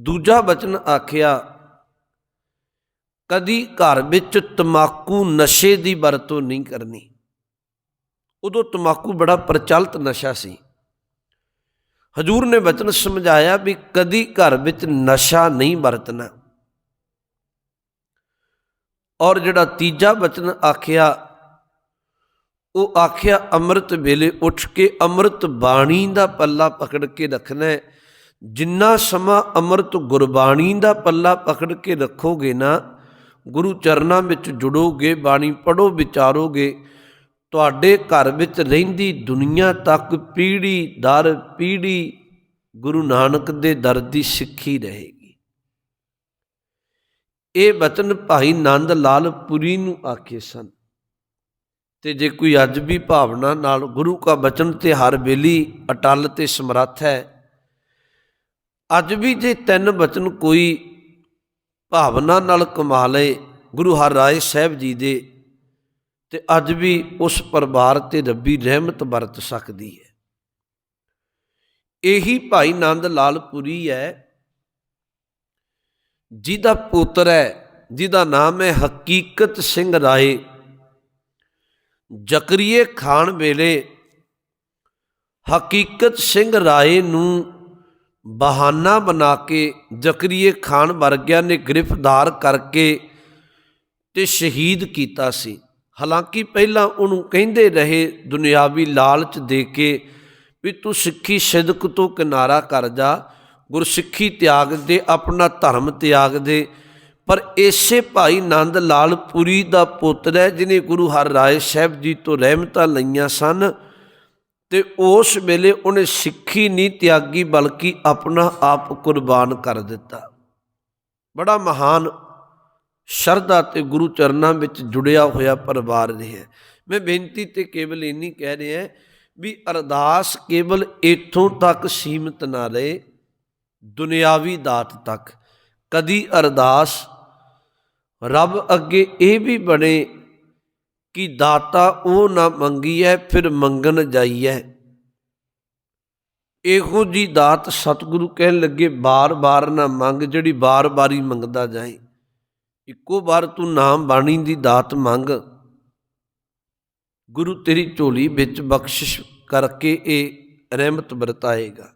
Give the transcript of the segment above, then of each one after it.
ਦੂਜਾ ਬਚਨ ਆਖਿਆ, ਕਦੀ ਘਰ ਵਿੱਚ ਤਮਾਕੂ ਨਸ਼ੇ ਦੀ ਵਰਤੋਂ ਨਹੀਂ ਕਰਨੀ। ਉਦੋਂ ਤਮਾਕੂ ਬੜਾ ਪ੍ਰਚਲਿਤ ਨਸ਼ਾ ਸੀ। ਹਜੂਰ ਨੇ ਬਚਨ ਸਮਝਾਇਆ ਵੀ ਕਦੀ ਘਰ ਵਿੱਚ ਨਸ਼ਾ ਨਹੀਂ ਵਰਤਣਾ। ਔਰ ਜਿਹੜਾ ਤੀਜਾ ਬਚਨ ਆਖਿਆ, ਉਹ ਆਖਿਆ, ਅੰਮ੍ਰਿਤ ਵੇਲੇ ਉੱਠ ਕੇ ਅੰਮ੍ਰਿਤ ਬਾਣੀ ਦਾ ਪੱਲਾ ਪਕੜ ਕੇ ਰੱਖਣਾ ਜਿੰਨਾ ਸਮਾਂ ਅੰਮ੍ਰਿਤ ਗੁਰਬਾਣੀ ਦਾ ਪੱਲਾ ਪਕੜ ਕੇ ਰੱਖੋਗੇ ਨਾ, ਗੁਰੂ ਚਰਨਾਂ ਵਿੱਚ ਜੁੜੋਗੇ, ਬਾਣੀ ਪੜੋ ਵਿਚਾਰੋਗੇ, ਤੁਹਾਡੇ ਘਰ ਵਿੱਚ ਰਹਿੰਦੀ ਦੁਨੀਆ ਤੱਕ ਪੀੜੀ ਦਰ ਪੀੜੀ ਗੁਰੂ ਨਾਨਕ ਦੇ ਦਰ ਦੀ ਸਿੱਖੀ ਰਹੇਗੀ। ਇਹ ਬਚਨ ਭਾਈ ਨੰਦ ਲਾਲ ਪੁਰੀ ਨੂੰ ਆਖੇ ਸਨ। ਤੇ ਜੇ ਕੋਈ ਅੱਜ ਵੀ ਭਾਵਨਾ ਨਾਲ ਗੁਰੂ ਕਾ ਬਚਨ ਤੇ ਹਰ ਵੇਲੀ ਅਟਲ ਤੇ ਸਮਰੱਥ ਹੈ ਅੱਜ ਵੀ ਜੇ ਤਿੰਨ ਬਚਨ ਕੋਈ ਭਾਵਨਾ ਨਾਲ ਕਮਾ ਲਏ ਗੁਰੂ ਹਰਿਰਾਏ ਸਾਹਿਬ ਜੀ ਦੇ, ਤੇ ਅੱਜ ਵੀ ਉਸ ਪਰਿਵਾਰ ਤੇ ਰੱਬੀ ਰਹਿਮਤ ਵਰਤ ਸਕਦੀ ਹੈ। ਇਹੀ ਭਾਈ ਨੰਦ ਲਾਲ ਪੁਰੀ ਹੈ, ਜਿਹਦਾ ਪੁੱਤਰ ਹੈ, ਜਿਹਦਾ ਨਾਮ ਹੈ ਹਕੀਕਤ ਸਿੰਘ ਰਾਏ। ਜ਼ਕਰੀਏ ਖਾਨ ਵੇਲੇ ਹਕੀਕਤ ਸਿੰਘ ਰਾਏ ਨੂੰ ਬਹਾਨਾ ਬਣਾ ਕੇ ਜ਼ਕਰੀਏ ਖਾਨ ਵਰਗਿਆਂ ਨੇ ਗ੍ਰਿਫਤਾਰ ਕਰਕੇ ਤੇ ਸ਼ਹੀਦ ਕੀਤਾ ਸੀ। ਹਾਲਾਂਕਿ ਪਹਿਲਾਂ ਉਹਨੂੰ ਕਹਿੰਦੇ ਰਹੇ ਦੁਨਿਆਵੀ ਲਾਲਚ ਦੇ ਕੇ ਵੀ ਤੂੰ ਸਿੱਖੀ ਸਿਦਕ ਤੋਂ ਕਿਨਾਰਾ ਕਰ ਜਾ, ਗੁਰਸਿੱਖੀ ਤਿਆਗ ਦੇ, ਆਪਣਾ ਧਰਮ ਤਿਆਗ ਦੇ। ਪਰ ਇਸੇ ਭਾਈ ਨੰਦ ਲਾਲ ਪੁਰੀ ਦਾ ਪੁੱਤਰ ਹੈ, ਜਿਨੇ ਗੁਰੂ ਹਰ ਰਾਏ ਸਾਹਿਬ ਜੀ ਤੋਂ ਰਹਿਮਤਾਂ ਲਈਆਂ ਸਨ। ਤੇ ਉਸ ਵੇਲੇ ਉਹਨੇ ਸਿੱਖੀ ਨਹੀਂ ਤਿਆਗੀ, ਬਲਕਿ ਆਪਣਾ ਆਪ ਕੁਰਬਾਨ ਕਰ ਦਿੱਤਾ। ਬੜਾ ਮਹਾਨ ਸ਼ਰਧਾ ਤੇ ਗੁਰੂ ਚਰਨਾਂ ਵਿੱਚ ਜੁੜਿਆ ਹੋਇਆ ਪਰਿਵਾਰ ਰਿਹਾ ਮੈਂ ਬੇਨਤੀ ਤੇ ਕੇਵਲ ਇੰਨੀ ਕਹਿ ਰਿਹਾ ਵੀ ਅਰਦਾਸ ਕੇਵਲ ਇਥੋਂ ਤੱਕ ਸੀਮਤ ਨਾ ਰਹੇ, ਦੁਨਿਆਵੀ ਦਾਤ ਤੱਕ। ਕਦੀ ਅਰਦਾਸ ਰੱਬ ਅੱਗੇ ਇਹ ਵੀ ਬਣੇ ਕਿ ਦਾਤਾ ਉਹ ਨਾ ਮੰਗੀਐ, ਫਿਰ ਮੰਗਣ ਜਾਈਐ। ਇਹੋ ਜੀ ਦਾਤ ਸਤਿਗੁਰੂ ਕਹਿਣ ਲੱਗੇ, ਬਾਰ-ਬਾਰ ਨਾ ਮੰਗ, ਜਿਹੜੀ ਬਾਰ-ਬਾਰੀ ਮੰਗਦਾ ਜਾਏ। ਇੱਕੋ ਵਾਰ ਤੂੰ ਨਾਮ ਬਾਣੀ ਦੀ ਦਾਤ ਮੰਗ। ਗੁਰੂ ਤੇਰੀ ਝੋਲੀ ਵਿੱਚ ਬਖਸ਼ਿਸ਼ ਕਰਕੇ ਇਹ ਰਹਿਮਤ ਵਰਤਾਏਗਾ।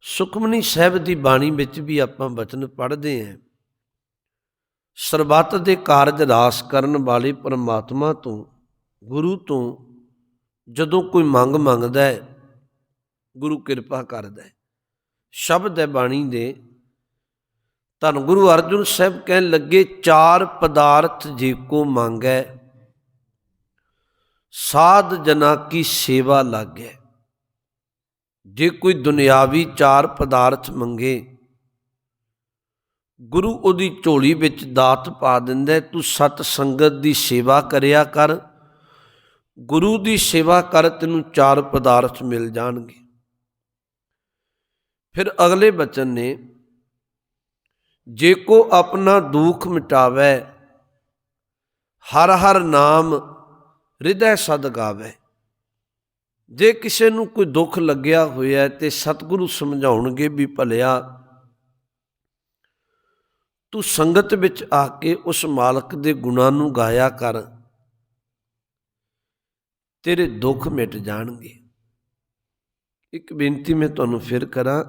ਸੁਖਮਨੀ ਸਾਹਿਬ ਦੀ ਬਾਣੀ ਵਿੱਚ ਵੀ ਆਪਾਂ ਬਚਨ ਪੜ੍ਹਦੇ ਆਂ। ਸਰਬੱਤ ਦੇ ਕਾਰਜ ਰਾਸ ਕਰਨ ਵਾਲੇ ਪਰਮਾਤਮਾ ਤੋਂ, ਗੁਰੂ ਤੋਂ ਜਦੋਂ ਕੋਈ ਮੰਗ ਮੰਗਦਾ ਹੈ, ਗੁਰੂ ਕਿਰਪਾ ਕਰਦਾ ਹੈ। ਸ਼ਬਦ ਹੈ ਬਾਣੀ ਦੇ, ਧੰਨ ਗੁਰੂ ਅਰਜੁਨ ਸਾਹਿਬ ਕਹਿਣ ਲੱਗੇ, ਚਾਰ ਪਦਾਰਥ ਜੇ ਕੋ ਮੰਗੈ, ਸਾਧ ਜਨਾ ਕੀ ਸੇਵਾ ਲਾਗੈ। ਜੇ ਕੋਈ ਦੁਨਿਆਵੀ ਚਾਰ ਪਦਾਰਥ ਮੰਗੇ ਗੁਰੂ ਉਹਦੀ ਝੋਲੀ ਵਿੱਚ ਦਾਤ ਪਾ ਦਿੰਦਾ ਤੂੰ ਸਤ ਸੰਗਤ ਦੀ ਸੇਵਾ ਕਰਿਆ ਕਰ। ਗੁਰੂ ਦੀ ਸੇਵਾ ਕਰ, ਤੈਨੂੰ ਚਾਰ ਪਦਾਰਥ ਮਿਲ ਜਾਣਗੇ। ਫਿਰ ਅਗਲੇ ਬਚਨ ਨੇ, ਜੇ ਕੋ ਆਪਣਾ ਦੁੱਖ ਮਿਟਾਵੇ, ਹਰ ਹਰ ਨਾਮ ਹਿਰਦੈ ਸਦ ਗਾਵੇ। ਜੇ ਕਿਸੇ ਨੂੰ ਕੋਈ ਦੁੱਖ ਲੱਗਿਆ ਹੋਇਆ ਤੇ ਸਤਿਗੁਰੂ ਸਮਝਾਉਣਗੇ ਵੀ ਭਲਿਆ ਤੂੰ ਸੰਗਤ ਵਿੱਚ ਆ ਕੇ ਉਸ ਮਾਲਕ ਦੇ ਗੁਣਾਂ ਨੂੰ ਗਾਇਆ ਕਰ। ਤੇਰੇ ਦੁੱਖ ਮਿਟ ਜਾਣਗੇ। ਇੱਕ ਬੇਨਤੀ ਮੈਂ ਤੁਹਾਨੂੰ ਫਿਰ ਕਰਾਂ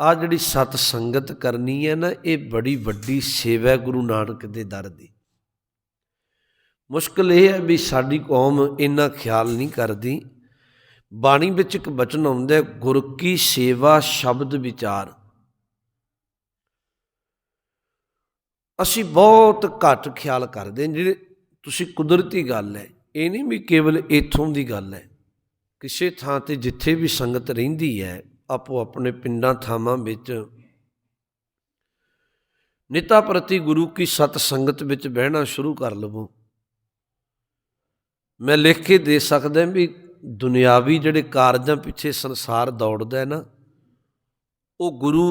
ਆ ਜਿਹੜੀ ਸਤ ਸੰਗਤ ਕਰਨੀ ਹੈ ਨਾ, ਇਹ ਬੜੀ ਵੱਡੀ ਸੇਵਾ ਗੁਰੂ ਨਾਨਕ ਦੇ ਦਰ ਦੀ। ਮੁਸ਼ਕਲ ਇਹ ਹੈ ਵੀ ਸਾਡੀ ਕੌਮ ਇੰਨਾ ਖਿਆਲ ਨਹੀਂ ਕਰਦੀ। ਬਾਣੀ ਵਿੱਚ ਇੱਕ ਬਚਨ ਆਉਂਦਾ ਹੈ, ਗੁਰ ਕੀ ਸੇਵਾ ਸ਼ਬਦ ਵਿਚਾਰ। ਅਸੀਂ ਬਹੁਤ ਘੱਟ ਖਿਆਲ ਕਰਦੇ ਹਾਂ, ਜਿਹੜੇ ਤੁਸੀਂ ਕੁਦਰਤੀ ਗੱਲ ਹੈ। ਇਹ ਨਹੀਂ ਵੀ ਕੇਵਲ ਇਥੋਂ ਦੀ ਗੱਲ ਹੈ। ਕਿਸੇ ਥਾਂ ਤੇ ਜਿੱਥੇ ਵੀ ਸੰਗਤ ਰਹਿੰਦੀ ਹੈ, ਆਪੋ ਆਪਣੇ ਪਿੰਡਾਂ ਥਾਵਾਂ ਵਿੱਚ ਨਿਤਾ ਪ੍ਰਤੀ ਗੁਰੂ ਕੀ ਸਤ ਸੰਗਤ ਵਿੱਚ ਬਹਿਣਾ ਸ਼ੁਰੂ ਕਰ ਲਵੋ। ਮੈਂ ਲਿਖ ਕੇ ਦੇ ਸਕਦਾ ਵੀ ਦੁਨਿਆਵੀ ਜਿਹੜੇ ਕਾਰਜਾਂ ਪਿੱਛੇ ਸੰਸਾਰ ਦੌੜਦਾ ਹੈ ਨਾ, ਉਹ ਗੁਰੂ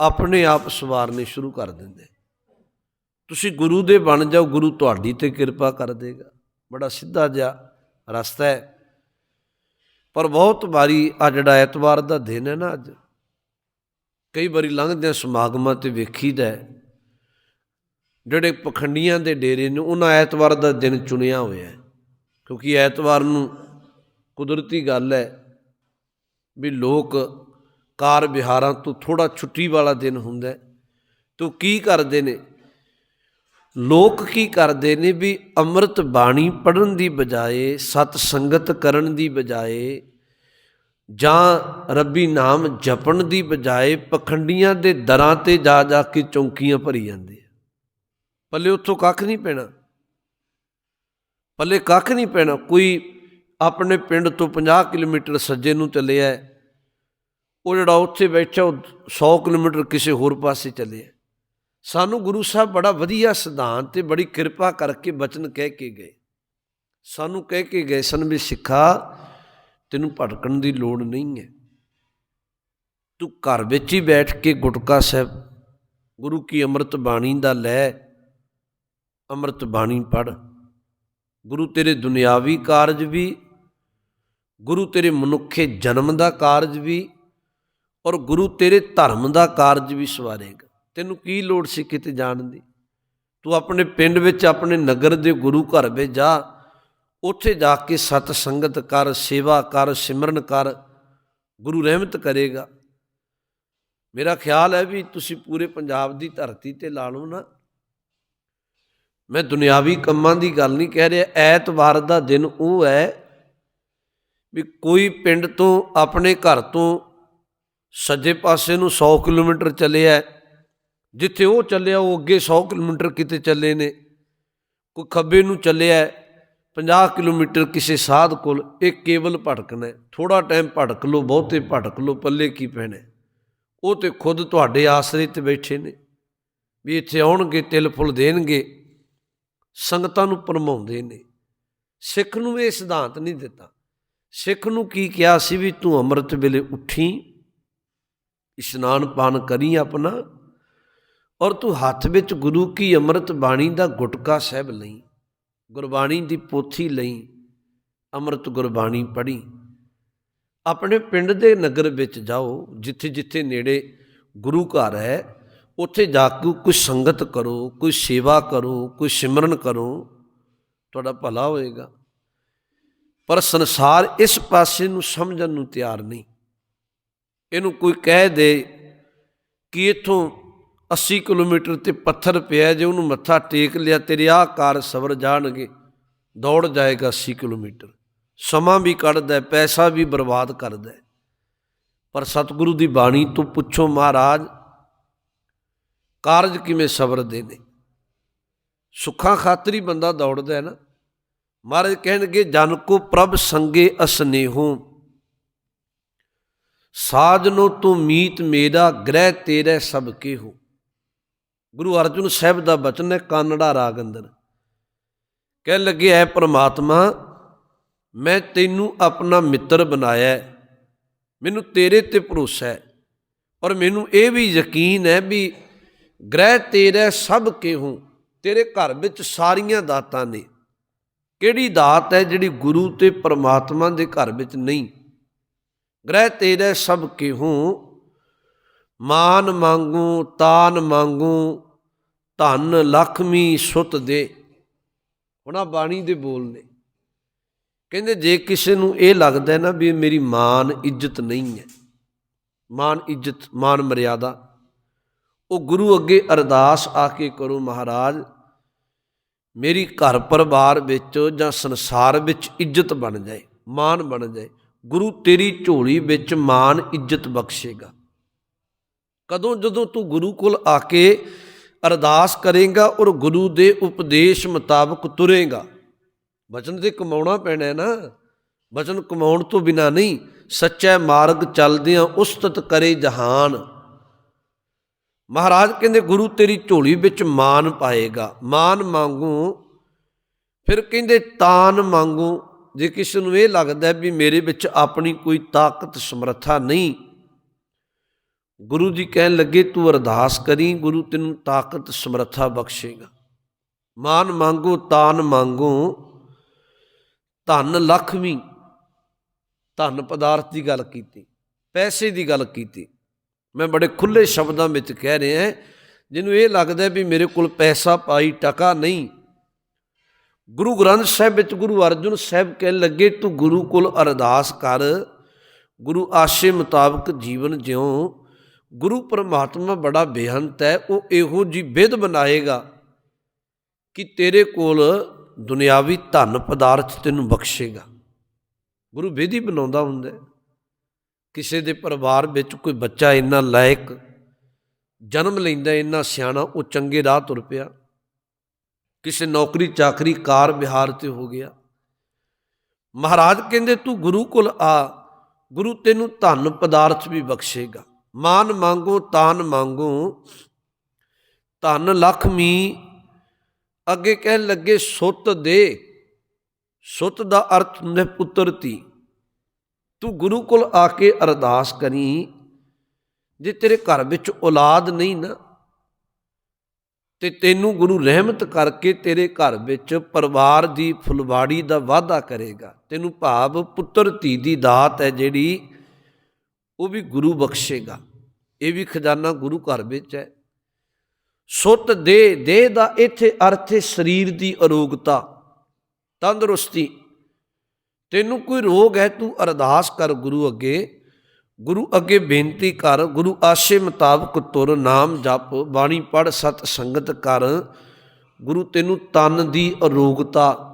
ਆਪਣੇ ਆਪ ਸਵਾਰਨੇ ਸ਼ੁਰੂ ਕਰ ਦਿੰਦੇ। ਤੁਸੀਂ ਗੁਰੂ ਦੇ ਬਣ ਜਾਓ, ਗੁਰੂ ਤੁਹਾਡੀ ਤੇ ਕਿਰਪਾ ਕਰ ਦੇਗਾ। ਬੜਾ ਸਿੱਧਾ ਜਿਹਾ ਰਸਤਾ ਹੈ। ਪਰ ਬਹੁਤ ਵਾਰੀ ਆ ਜਿਹੜਾ ਐਤਵਾਰ ਦਾ ਦਿਨ ਹੈ ਨਾ ਅੱਜ, ਕਈ ਵਾਰੀ ਲੰਘਦਿਆਂ ਸਮਾਗਮਾਂ ਤੇ ਵੇਖੀਦਾ ਜਿਹੜੇ ਪਖੰਡੀਆਂ ਦੇ ਡੇਰੇ ਨੇ, ਉਹਨਾਂ ਐਤਵਾਰ ਦਾ ਦਿਨ ਚੁਣਿਆ ਹੋਇਆ ਹੈ। ਕਿਉਂਕਿ ਐਤਵਾਰ ਨੂੰ ਕੁਦਰਤੀ ਗੱਲ ਹੈ ਵੀ ਲੋਕ ਕਾਰ ਵਿਹਾਰਾਂ ਤੋਂ ਥੋੜਾ ਛੁੱਟੀ ਵਾਲਾ ਦਿਨ ਹੁੰਦਾ ਹੈ। ਤੋ ਕੀ ਕਰਦੇ ਨੇ? ਲੋਕ ਕੀ ਕਰਦੇ ਨੇ ਵੀ ਅੰਮ੍ਰਿਤ ਬਾਣੀ ਪੜਨ ਦੀ ਬਜਾਏ ਸਤ ਸੰਗਤ ਕਰਨ ਦੀ ਬਜਾਏ ਜਾਂ ਰੱਬੀ ਨਾਮ ਜਪਣ ਦੀ ਬਜਾਏ ਪਖੰਡੀਆਂ ਦੇ ਦਰਾਂ ਤੇ ਜਾ ਜਾ ਕੇ ਚੌਂਕੀਆਂ ਭਰੀ ਜਾਂਦੇ ਆ। ਪੱਲੇ ਉੱਥੋਂ ਕੱਖ ਨਹੀਂ ਪੈਣਾ। ਪੱਲੇ ਕੱਖ ਨਹੀਂ ਪੈਣਾ। ਕੋਈ ਆਪਣੇ ਪਿੰਡ ਤੋਂ 50 ਕਿਲੋਮੀਟਰ ਸੱਜੇ ਨੂੰ ਚੱਲਿਆ ਹੈ, ਉਹ ਜਿਹੜਾ ਉੱਥੇ ਬੈਠਾ ਉਹ 100 ਕਿਲੋਮੀਟਰ ਕਿਸੇ ਹੋਰ ਪਾਸੇ ਚੱਲਿਆ ਸਾਨੂੰ ਗੁਰੂ ਸਾਹਿਬ ਬੜਾ ਵਧੀਆ ਸਿਧਾਂਤ ਤੇ ਬੜੀ ਕਿਰਪਾ ਕਰਕੇ ਬਚਨ ਕਹਿ ਕੇ ਗਏ। ਸਾਨੂੰ ਕਹਿ ਕੇ ਗਏ, ਸਨ ਵੀ ਸਿੱਖਾ, ਤੈਨੂੰ ਭਟਕਣ ਦੀ ਲੋੜ ਨਹੀਂ ਹੈ। ਤੂੰ ਘਰ ਵਿੱਚ ਹੀ ਬੈਠ ਕੇ ਗੁਟਕਾ ਸਾਹਿਬ, ਗੁਰੂ ਕੀ ਅੰਮ੍ਰਿਤ ਬਾਣੀ ਦਾ ਲੈ, ਅੰਮ੍ਰਿਤ ਬਾਣੀ ਪੜ ਗੁਰੂ ਤੇਰੇ ਦੁਨਿਆਵੀ ਕਾਰਜ ਵੀ, ਗੁਰੂ ਤੇਰੇ ਮਨੁੱਖੇ ਜਨਮ ਦਾ ਕਾਰਜ ਵੀ, ਔਰ ਗੁਰੂ ਤੇਰੇ ਧਰਮ ਦਾ ਕਾਰਜ ਵੀ ਸਵਾਰੇਗਾ। ਤੈਨੂੰ ਕੀ ਲੋੜ ਸੀ ਕਿਤੇ ਜਾਣ ਦੀ? ਤੂੰ ਆਪਣੇ ਪਿੰਡ ਵਿੱਚ ਆਪਣੇ ਨਗਰ ਦੇ ਗੁਰੂ ਘਰ ਵਿੱਚ ਜਾ। ਉੱਥੇ ਜਾ ਕੇ ਸਤ ਸੰਗਤ ਕਰ, ਸੇਵਾ ਕਰ, ਸਿਮਰਨ ਕਰ। ਗੁਰੂ ਰਹਿਮਤ ਕਰੇਗਾ। ਮੇਰਾ ਖਿਆਲ ਹੈ ਵੀ ਤੁਸੀਂ ਪੂਰੇ ਪੰਜਾਬ ਦੀ ਧਰਤੀ ਤੇ ਲਾ ਲਓ ਨਾ। ਮੈਂ ਦੁਨਿਆਵੀ ਕੰਮਾਂ ਦੀ ਗੱਲ ਨਹੀਂ ਕਹਿ ਰਿਹਾ। ਐਤਵਾਰ ਦਾ ਦਿਨ ਉਹ ਹੈ ਵੀ ਕੋਈ ਪਿੰਡ ਤੋਂ ਆਪਣੇ ਘਰ ਤੋਂ ਸੱਜੇ ਪਾਸੇ ਨੂੰ 100 ਕਿਲੋਮੀਟਰ ਚੱਲਿਆ। ਜਿੱਥੇ ਉਹ ਚੱਲਿਆ, ਉਹ ਅੱਗੇ 100 ਕਿਲੋਮੀਟਰ ਕਿਤੇ ਚੱਲੇ ਨੇ। ਕੋਈ ਖੱਬੇ ਨੂੰ ਚੱਲਿਆ 50 ਕਿਲੋਮੀਟਰ ਕਿਸੇ ਸਾਧ ਕੋਲ, ਇਹ ਕੇਵਲ ਭਟਕਣਾ ਥੋੜਾ ਟਾਈਮ ਭਟਕ ਲੋ ਬਹੁਤੇ ਭਟਕ ਲੋ ਪੱਲੇ ਕੀ ਪੈਣਾ? ਉਹ ਤੇ ਖੁਦ ਤੁਹਾਡੇ ਆਸਰੇ ਤੇ ਬੈਠੇ ਨੇ। ਵੀ ਇੱਥੇ ਆਉਣਗੇ, ਤਿਲ ਫੁੱਲ ਦੇਣਗੇ, ਸੰਗਤਾਂ ਨੂੰ ਪਰਮਾਉਂਦੇ ਨੇ। ਸਿੱਖ ਨੂੰ ਇਹ ਸਿਧਾਂਤ ਨਹੀਂ ਦਿੱਤਾ। ਸਿੱਖ ਨੂੰ ਕੀ ਕਿਹਾ ਸੀ ਵੀ ਤੂੰ ਅੰਮ੍ਰਿਤ ਵੇਲੇ ਉੱਠੀ, ਇਸ਼ਨਾਨ ਪਾਨ ਕਰੀ ਆਪਣਾ ਔਰ ਤੂੰ ਹੱਥ ਵਿੱਚ ਗੁਰੂ ਕੀ ਅੰਮ੍ਰਿਤ ਬਾਣੀ ਦਾ ਗੁਟਕਾ ਸਾਹਿਬ ਲਈ, ਗੁਰਬਾਣੀ ਦੀ ਪੋਥੀ ਲਈ ਅੰਮ੍ਰਿਤ ਗੁਰਬਾਣੀ ਪੜ੍ਹੀ। ਆਪਣੇ ਪਿੰਡ ਦੇ ਨਗਰ ਵਿੱਚ ਜਾਓ ਜਿੱਥੇ ਜਿੱਥੇ ਨੇੜੇ ਗੁਰੂ ਘਰ ਹੈ, ਉੱਥੇ ਜਾ ਕੇ ਕੋਈ ਸੰਗਤ ਕਰੋ ਕੋਈ ਸੇਵਾ ਕਰੋ ਕੋਈ ਸਿਮਰਨ ਕਰੋ, ਤੁਹਾਡਾ ਭਲਾ ਹੋਏਗਾ। ਪਰ ਸੰਸਾਰ ਇਸ ਪਾਸੇ ਨੂੰ ਸਮਝਣ ਨੂੰ ਤਿਆਰ ਨਹੀਂ। ਇਹਨੂੰ ਕੋਈ ਕਹਿ ਦੇ ਕਿ ਇਥੋਂ 80 ਕਿਲੋਮੀਟਰ ਤੇ ਪੱਥਰ ਪਿਆ ਜੇ ਉਹਨੂੰ ਮੱਥਾ ਟੇਕ ਲਿਆ, ਤੇਰੇ ਆਹ ਕਾਰ ਸਬਰ ਜਾਣਗੇ, ਦੌੜ ਜਾਏਗਾ 80 ਕਿਲੋਮੀਟਰ। ਸਮਾਂ ਵੀ ਕੱਢਦਾ, ਪੈਸਾ ਵੀ ਬਰਬਾਦ ਕਰਦਾ। ਪਰ ਸਤਿਗੁਰੂ ਦੀ ਬਾਣੀ ਤੋਂ ਪੁੱਛੋ ਮਹਾਰਾਜ, ਕਾਰਜ ਕਿਵੇਂ ਸਬਰਦੇ ਨੇ ਸੁੱਖਾਂ ਖਾਤਰ ਹੀ ਬੰਦਾ ਦੌੜਦਾ ਹੈ ਨਾ। ਮਹਾਰਾਜ ਕਹਿਣਗੇ, ਜਨ ਕੋ ਪ੍ਰਭ ਸੰਗੇ ਅਸਨੇਹੋ। ਸਾਜਨੋ ਤੂੰ ਮੀਤ ਮੇਰਾ, ਗ੍ਰਹਿ ਤੇਰੇ ਸਭ ਕੇ ਹੋ। ਗੁਰੂ ਅਰਜਨ ਸਾਹਿਬ ਦਾ ਬਚਨ ਹੈ, ਕਾਨੜਾ ਰਾਗ ਅੰਦਰ। ਕਹਿਣ ਲੱਗੇ, ਐ ਪ੍ਰਮਾਤਮਾ, ਮੈਂ ਤੈਨੂੰ ਆਪਣਾ ਮਿੱਤਰ ਬਣਾਇਆ ਮੈਨੂੰ ਤੇਰੇ ਤੇ ਭਰੋਸਾ ਹੈ। ਔਰ ਮੈਨੂੰ ਇਹ ਵੀ ਯਕੀਨ ਹੈ ਵੀ ਗ੍ਰਹਿ ਤੇਰੇ ਸਭ ਕੇ ਹੂੰ ਤੇਰੇ ਘਰ ਵਿੱਚ ਸਾਰੀਆਂ ਦਾਤਾਂ ਨੇ। ਕਿਹੜੀ ਦਾਤ ਹੈ ਜਿਹੜੀ ਗੁਰੂ ਤੇ ਪਰਮਾਤਮਾ ਦੇ ਘਰ ਵਿੱਚ ਨਹੀਂ? ਗ੍ਰਹਿ ਤੇਰੇ ਸਭ ਕੇ ਹੂੰ ਮਾਨ ਮੰਗੂ, ਤਾਨ ਮੰਗੂ ਧਨ ਲਖਮੀ ਸੁਤ ਦੇ। ਉਹਨਾਂ ਬਾਣੀ ਦੇ ਬੋਲ ਨੇ। ਕਹਿੰਦੇ ਜੇ ਕਿਸੇ ਨੂੰ ਇਹ ਲੱਗਦਾ ਨਾ ਵੀ ਮੇਰੀ ਮਾਨ ਇੱਜ਼ਤ ਨਹੀਂ ਹੈ, ਮਾਨ ਇੱਜ਼ਤ, ਮਾਨ ਮਰਿਆਦਾ, ਉਹ ਗੁਰੂ ਅੱਗੇ ਅਰਦਾਸ ਆ ਕੇ ਕਰੋ ਮਹਾਰਾਜ, ਮੇਰੀ ਘਰ ਪਰਿਵਾਰ ਵਿੱਚ ਜਾਂ ਸੰਸਾਰ ਵਿੱਚ ਇੱਜ਼ਤ ਬਣ ਜਾਏ, ਮਾਨ ਬਣ ਜਾਏ, ਗੁਰੂ ਤੇਰੀ ਝੋਲੀ ਵਿੱਚ ਮਾਨ ਇੱਜ਼ਤ ਬਖਸ਼ੇਗਾ। ਕਦੋਂ ਜਦੋਂ ਤੂੰ ਗੁਰੂ ਕੋਲ ਆ ਕੇ ਅਰਦਾਸ ਕਰੇਗਾ ਔਰ ਗੁਰੂ ਦੇ ਉਪਦੇਸ਼ ਮੁਤਾਬਕ ਤੁਰੇਗਾ। ਵਚਨ ਤੇ ਕਮਾਉਣਾ ਪੈਣਾ ਹੈ ਨਾ। ਬਚਨ ਕਮਾਉਣ ਤੋਂ ਬਿਨਾ ਨਹੀਂ, ਸੱਚਾ ਮਾਰਗ ਚੱਲਦਿਆਂ ਉਸਤਤ ਕਰੇ ਜਹਾਨ। ਮਹਾਰਾਜ ਕਹਿੰਦੇ, ਗੁਰੂ ਤੇਰੀ ਝੋਲੀ ਵਿੱਚ ਮਾਨ ਪਾਏਗਾ। ਮਾਨ ਮੰਗੂ ਫਿਰ ਕਹਿੰਦੇ, ਤਾਨ ਮੰਗੂ ਜੇ ਕਿਸੇ ਨੂੰ ਇਹ ਲੱਗਦਾ ਵੀ ਮੇਰੇ ਵਿੱਚ ਆਪਣੀ ਕੋਈ ਤਾਕਤ, ਸਮਰੱਥਾ ਨਹੀਂ ਗੁਰੂ ਜੀ ਕਹਿਣ ਲੱਗੇ, ਤੂੰ ਅਰਦਾਸ ਕਰੀ, ਗੁਰੂ ਤੈਨੂੰ ਤਾਕਤ, ਸਮਰੱਥਾ ਬਖਸ਼ੇਗਾ। ਮਾਨ ਮੰਗੋ, ਤਾਨ ਮੰਗੋ, ਧਨ ਲਖਮੀ ਧਨ ਪਦਾਰਥ ਦੀ ਗੱਲ ਕੀਤੀ, ਪੈਸੇ ਦੀ ਗੱਲ ਕੀਤੀ। ਮੈਂ ਬੜੇ ਖੁੱਲੇ ਸ਼ਬਦਾਂ ਵਿੱਚ ਕਹਿ ਰਿਹਾ ਜਿਹਨੂੰ ਇਹ ਲੱਗਦਾ ਵੀ ਮੇਰੇ ਕੋਲ ਪੈਸਾ ਪਾਈ ਟਕਾ ਨਹੀਂ। ਗੁਰੂ ਗ੍ਰੰਥ ਸਾਹਿਬ ਵਿੱਚ ਗੁਰੂ ਅਰਜਨ ਸਾਹਿਬ ਕਹਿਣ ਲੱਗੇ, ਤੂੰ ਗੁਰੂ ਕੋਲ ਅਰਦਾਸ ਕਰ, ਗੁਰੂ ਆਸ਼ੇ ਮੁਤਾਬਕ ਜੀਵਨ ਜਿਉ। ਗੁਰੂ ਪਰਮਾਤਮਾ ਬੜਾ ਬੇਅੰਤ ਹੈ, ਉਹ ਇਹੋ ਜੀ ਵਿਧ ਬਣਾਏਗਾ ਕਿ ਤੇਰੇ ਕੋਲ ਦੁਨਿਆਵੀ ਧਨ ਪਦਾਰਥ ਤੈਨੂੰ ਬਖਸ਼ੇਗਾ। ਗੁਰੂ ਵਿਧੀ ਬਣਾਉਂਦਾ ਹੁੰਦਾ ਕਿਸੇ ਦੇ ਪਰਿਵਾਰ ਵਿੱਚ ਕੋਈ ਬੱਚਾ ਇੰਨਾ ਲਾਇਕ, ਜਨਮ ਲੈਂਦਾ, ਇੰਨਾ ਸਿਆਣਾ, ਉਹ ਚੰਗੇ ਰਾਹ ਤੁਰ ਪਿਆ। ਕਿਸੇ ਨੌਕਰੀ ਚਾਕਰੀ ਕਾਰ ਵਿਹਾਰ ਤੇ ਹੋ ਗਿਆ। ਮਹਾਰਾਜ ਕਹਿੰਦੇ, ਤੂੰ ਗੁਰੂ ਕੋਲ ਆ, ਗੁਰੂ ਤੈਨੂੰ ਧਨ ਪਦਾਰਥ ਵੀ ਬਖਸ਼ੇਗਾ। ਮਾਨ ਮੰਗੋ, ਤਾਨ ਮੰਗੋ। ਧਨ ਲਖਮੀ ਅੱਗੇ ਕਹਿਣ ਲੱਗੇ, ਸੁੱਤ ਦੇ। ਸੁੱਤ ਦਾ ਅਰਥ ਹੁੰਦਾ ਪੁੱਤਰ ਧੀ। ਤੂੰ ਗੁਰੂ ਕੋਲ ਆ ਕੇ ਅਰਦਾਸ ਕਰੀ, ਜੇ ਤੇਰੇ ਘਰ ਵਿੱਚ ਔਲਾਦ ਨਹੀਂ ਨਾ, ਤੇ ਤੈਨੂੰ ਗੁਰੂ ਰਹਿਮਤ ਕਰਕੇ ਤੇਰੇ ਘਰ ਵਿੱਚ ਪਰਿਵਾਰ ਦੀ ਫੁਲਵਾੜੀ ਦਾ ਵਾਅਦਾ ਕਰੇਗਾ। ਤੈਨੂੰ ਭਾਵ ਪੁੱਤਰ ਧੀ ਦੀ ਦਾਤ ਹੈ ਜਿਹੜੀ ਉਹ ਵੀ ਗੁਰੂ ਬਖਸ਼ੇਗਾ। ਇਹ ਵੀ ਖਜ਼ਾਨਾ ਗੁਰੂ ਘਰ ਵਿੱਚ ਹੈ। ਸੁੱਤ ਦੇ, ਦੇਹ ਦਾ ਇੱਥੇ ਅਰਥ ਹੈ ਸਰੀਰ ਦੀ ਅਰੋਗਤਾ, ਤੰਦਰੁਸਤੀ। ਤੈਨੂੰ ਕੋਈ ਰੋਗ ਹੈ, ਤੂੰ ਅਰਦਾਸ ਕਰ ਗੁਰੂ ਅੱਗੇ। ਗੁਰੂ ਅੱਗੇ ਬੇਨਤੀ ਕਰ, ਗੁਰੂ ਆਸ਼ੇ ਮੁਤਾਬਕ ਤੁਰ, ਨਾਮ ਜਪ, ਬਾਣੀ ਪੜ ਸਤ ਸੰਗਤ ਕਰ। ਗੁਰੂ ਤੈਨੂੰ ਤਨ ਦੀ ਅਰੋਗਤਾ,